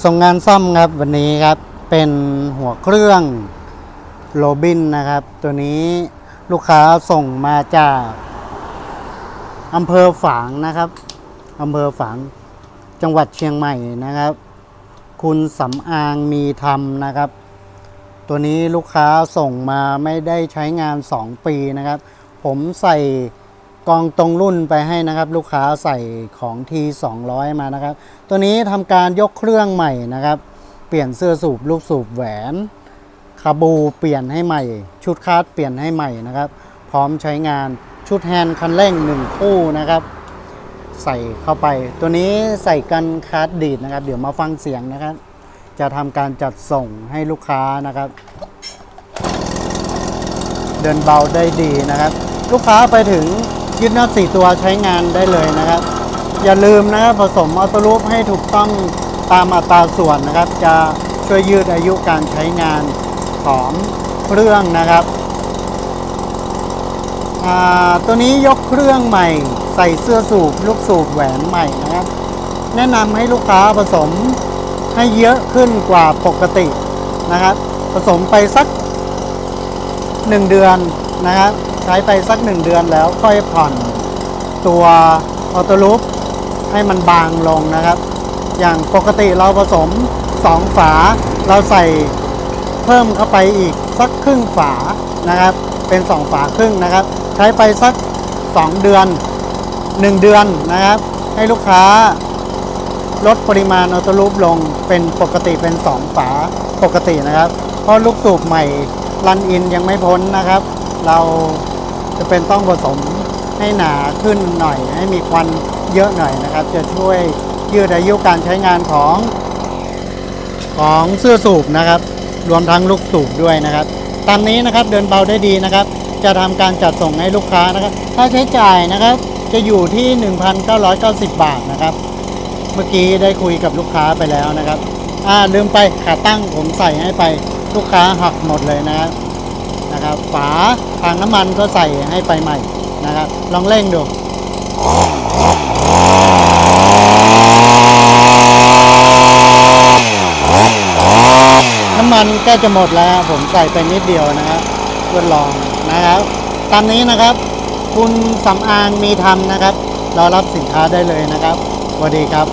ส่งงานซ่อมครับวันนี้ครับเป็นหัวเครื่องโรบินนะครับ ตัวนี้ลูกค้าส่งมาจากอำเภอฝางนะครับอำเภอฝางจังหวัดเชียงใหม่นะครับ คุณสำอางมีธรรมนะครับ ตัวนี้ลูกค้าส่งมาไม่ได้ใช้งาน 2 ปีนะครับ ผมใส่ กองตรงรุ่นไปให้นะครับ ลูกค้าใส่ของ T 200 มานะครับ ตัวนี้ทำการยกเครื่องใหม่นะครับ เปลี่ยนเสื้อสูบลูกสูบแหวนคาบูเปลี่ยนให้ใหม่ ชุดคาดเปลี่ยนให้ใหม่นะครับ พร้อมใช้งานชุดแฮนด์คันเร่งหนึ่งคู่นะครับ ใส่เข้าไป ตัวนี้ใส่กันคาดดีดนะครับ เดี๋ยวมาฟังเสียงนะครับ จะทำการจัดส่งให้ลูกค้านะครับ เดินเบาได้ดีนะครับ ลูกค้าไปถึง ยึดน็อตสี่ตัวใช้งานได้เลยนะครับ อย่าลืมนะครับผสมออโต้ลูปให้ถูกต้องตามอัตราส่วนนะครับ จะช่วยยืดอายุการใช้งานของเครื่องนะครับตัวนี้ยกเครื่องใหม่ ใส่เสื้อสูบลูกสูบแหวนใหม่นะครับ แนะนำให้ลูกค้าผสมให้เยอะขึ้นกว่าปกตินะครับ ผสมไปสัก 1 เดือนนะครับ ใช้ไปสัก1เดือนแล้วค่อยผ่อนตัวออโต้ลูปให้มันบางลงนะครับ อย่างปกติเราผสม 2 ฝา เราใส่เพิ่มเข้าไปอีกสักครึ่งฝานะครับ เป็น 2 ฝาครึ่งนะครับ ใช้ไปสัก 2 เดือน 1 เดือนนะครับ ให้ลูกค้าลดปริมาณออโต้ลูปลงเป็นปกติเป็น 2 ฝาปกตินะครับ เพราะลูกสูบใหม่รันอินยังไม่พ้นนะครับ เรา จะเป็นต้องผสมให้หนาขึ้นหน่อย ให้มีควันเยอะหน่อยนะครับ จะช่วยยืดอายุการใช้งานของของเสื้อสูบนะครับ รวมทั้งลูกสูบด้วยนะครับ ตามนี้นะครับเดินเบาได้ดีนะครับ จะทำการจัดส่งให้ลูกค้านะครับค่าใช้จ่ายนะครับ จะอยู่ที่ 1,990 บาทนะครับ เมื่อกี้ได้คุยกับลูกค้าไปแล้วนะครับอ่าลืมไปขาตั้งผมใส่ให้ไปลูกค้าหักหมดเลยนะครับ นะครับ ฝาทางน้ำมันก็ใส่ให้ไปใหม่นะครับ ลองเร่งดูน้ำมันก็จะหมดแล้วผมใส่ไปนิดเดียวนะครับทดลองนะครับ ตามนี้นะครับ คุณสำอางมีทำนะครับรอรับสินค้าได้เลยนะครับสวัสดีครับ